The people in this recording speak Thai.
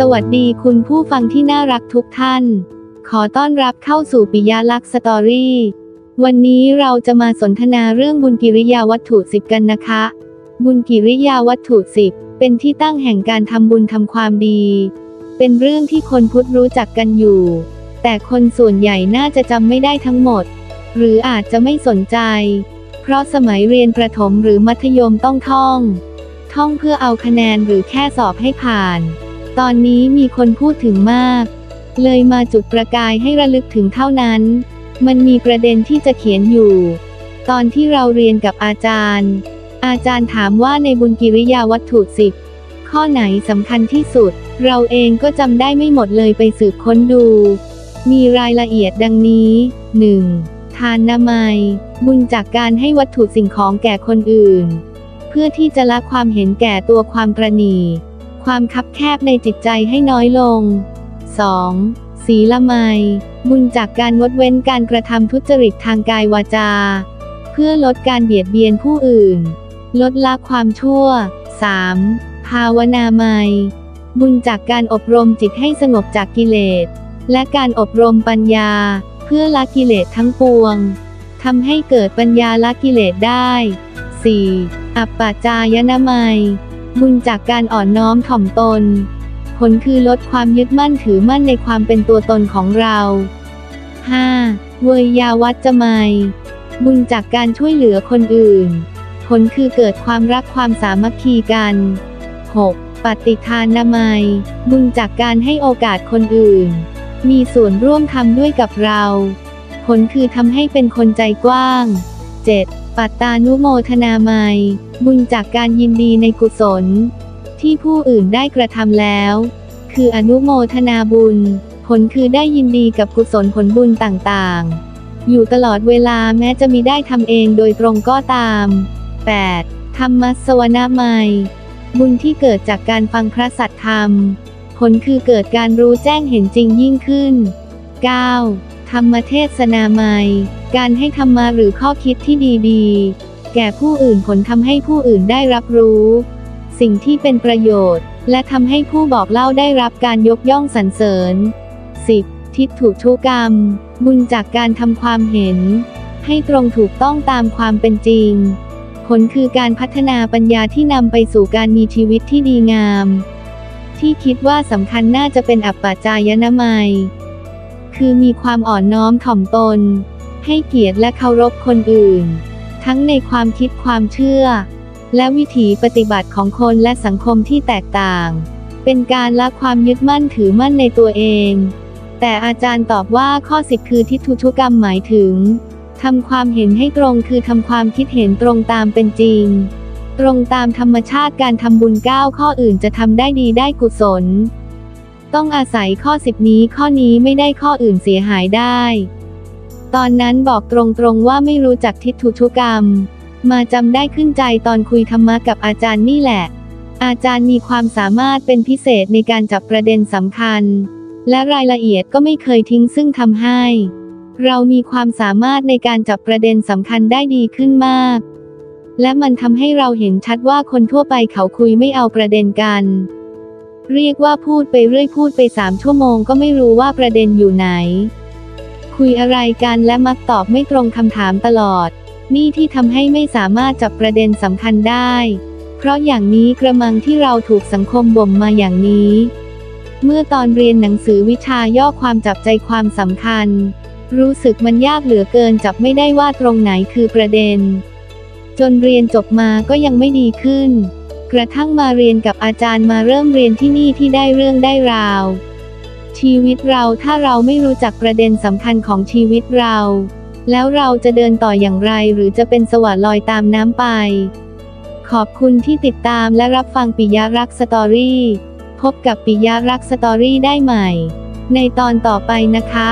สวัสดีคุณผู้ฟังที่น่ารักทุกท่าน ขอต้อนรับเข้าสู่ปิยาลักษ์สตอรี่ วันนี้เราจะมาสนทนาเรื่องบุญกิริยาวัตถุสิบกันนะคะ บุญกิริยาวัตถุสิบเป็นที่ตั้งแห่งการทำบุญทำความดี เป็นเรื่องที่คนพุทธรู้จักกันอยู่ แต่คนส่วนใหญ่น่าจะจำไม่ได้ทั้งหมด หรืออาจจะไม่สนใจ เพราะสมัยเรียนประถมหรือมัธยมต้องท่อง ท่องเพื่อเอาคะแนนหรือแค่สอบให้ผ่าน ตอนนี้มีคนพูดถึงมาก เลยมาจุดประกายให้ระลึกถึงเท่านั้น มันมีประเด็นที่จะเขียนอยู่ ตอนที่เราเรียนกับอาจารย์ อาจารย์ถามว่าในบุญกิริยาวัตถุสิบข้อไหนสำคัญที่สุด เราเองก็จำได้ไม่หมดเลยไปสืบค้นดู มีรายละเอียดดังนี้ 1. ทานนามัย บุญจากการให้วัตถุสิ่งของแก่คนอื่น เพื่อที่จะละความเห็นแก่ตัวความตรณี ความคับแคบในจิตใจให้น้อยลง 2. ศีลไมบุญจากการงดเว้นการกระทำทุจริตทางกายวาจา เพื่อลดการเบียดเบียนผู้อื่น ลดละความชั่ว 3. ภาวนาไมบุญจากการอบรมจิตให้สงบจากกิเลส และการอบรมปัญญา เพื่อละกิเลสทั้งปวงทำให้เกิดปัญญาละกิเลสได้ 4. อัปปาจายนามัย บุญจากการอ่อนน้อมถ่อมตน ผลคือลดความยึดมั่นถือมั่นในความเป็นตัวตนของเรา 5. เวยาวัจจะไมบุญจากการช่วยเหลือคนอื่น ผลคือเกิดความรักความสามัคคีกัน 6. ปฏิทานนามัย บุญจากการให้โอกาสคนอื่น มีส่วนร่วมทำด้วยกับเรา ผลคือทำให้เป็นคนใจกว้าง 7. ปัตตานุโมทนาไมยบุญจากการยินดีในกุศล ที่ผู้อื่นได้กระทำแล้ว คืออนุโมทนาบุญ ผลคือได้ยินดีกับกุศลผลบุญต่างๆ อยู่ตลอดเวลาแม้จะมีได้ทำเองโดยตรงก็ตาม 8. ธรรมสวนาไมยบุญที่เกิดจากการฟังพระสัทธรรม ผลคือเกิดการรู้แจ้งเห็นจริงยิ่งขึ้น 9. ธรรมเทศนาไมยการให้ธรรมาหรือข้อคิดที่ดีๆ แก่ผู้อื่นผลทำให้ผู้อื่นได้รับรู้ สิ่งที่เป็นประโยชน์ และทำให้ผู้บอกเล่าได้รับการยกย่องสรรเสริญ 10. ทิฏฐุทุกรรม บุญจากการทำความเห็น ให้ตรงถูกต้องตามความเป็นจริง ผลคือการพัฒนาปัญญาที่นำไปสู่การมีชีวิตที่ดีงาม ที่คิดว่าสำคัญน่าจะเป็นอัปปจายนามัย คือมีความอ่อนน้อมถ่อมตน ให้เกียรติและเคารพคนอื่น ทั้งในความคิดความเชื่อ และวิถีปฏิบัติของคนและสังคมที่แตกต่าง เป็นการละความยึดมั่นถือมั่นในตัวเอง แต่อาจารย์ตอบว่าข้อสิบคือทิฏฐุทุกรรมหมายถึงทำความเห็นให้ตรงคือทำความคิดเห็นตรงตามเป็นจริง ตรงตามธรรมชาติการทำบุญเก้าข้ออื่นจะทำได้ดีได้กุศล ต้องอาศัยข้อสิบนี้ข้อนี้ไม่ได้ข้ออื่นเสียหายได้ ตอนนั้นบอกตรงๆว่าไม่รู้จักทิฏฐุทุกรรม มาจำได้ขึ้นใจตอนคุยธรรมะกับอาจารย์นี่แหละ อาจารย์มีความสามารถเป็นพิเศษในการจับประเด็นสำคัญ และรายละเอียดก็ไม่เคยทิ้งซึ่งทำให้ เรามีความสามารถในการจับประเด็นสำคัญได้ดีขึ้นมาก และมันทำให้เราเห็นชัดว่าคนทั่วไปเขาคุยไม่เอาประเด็นกัน เรียกว่าพูดไปเรื่อยพูดไปสามชั่วโมงก็ไม่รู้ว่าประเด็นอยู่ไหน คุยอะไรกันและมักตอบไม่ตรงคำถามตลอด นี่ที่ทำให้ไม่สามารถจับประเด็นสำคัญได้ เพราะอย่างนี้กระมังที่เราถูกสังคมบ่มมาอย่างนี้ เมื่อตอนเรียนหนังสือวิชาย่อความจับใจความสำคัญ รู้สึกมันยากเหลือเกินจับไม่ได้ว่าตรงไหนคือประเด็น จนเรียนจบมาก็ยังไม่ดีขึ้น กระทั่งมาเรียนกับอาจารย์มาเริ่มเรียนที่นี่ที่ได้เรื่องได้ราว ชีวิตเราถ้าเราไม่รู้จักประเด็นสำคัญของชีวิตเรา แล้วเราจะเดินต่ออย่างไรหรือจะเป็นสวัสดลอยตามน้ำไป ขอบคุณที่ติดตามและรับฟังปิยรักสตอรี่ พบกับปิยรักสตอรี่ได้ใหม่ ในตอนต่อไปนะคะ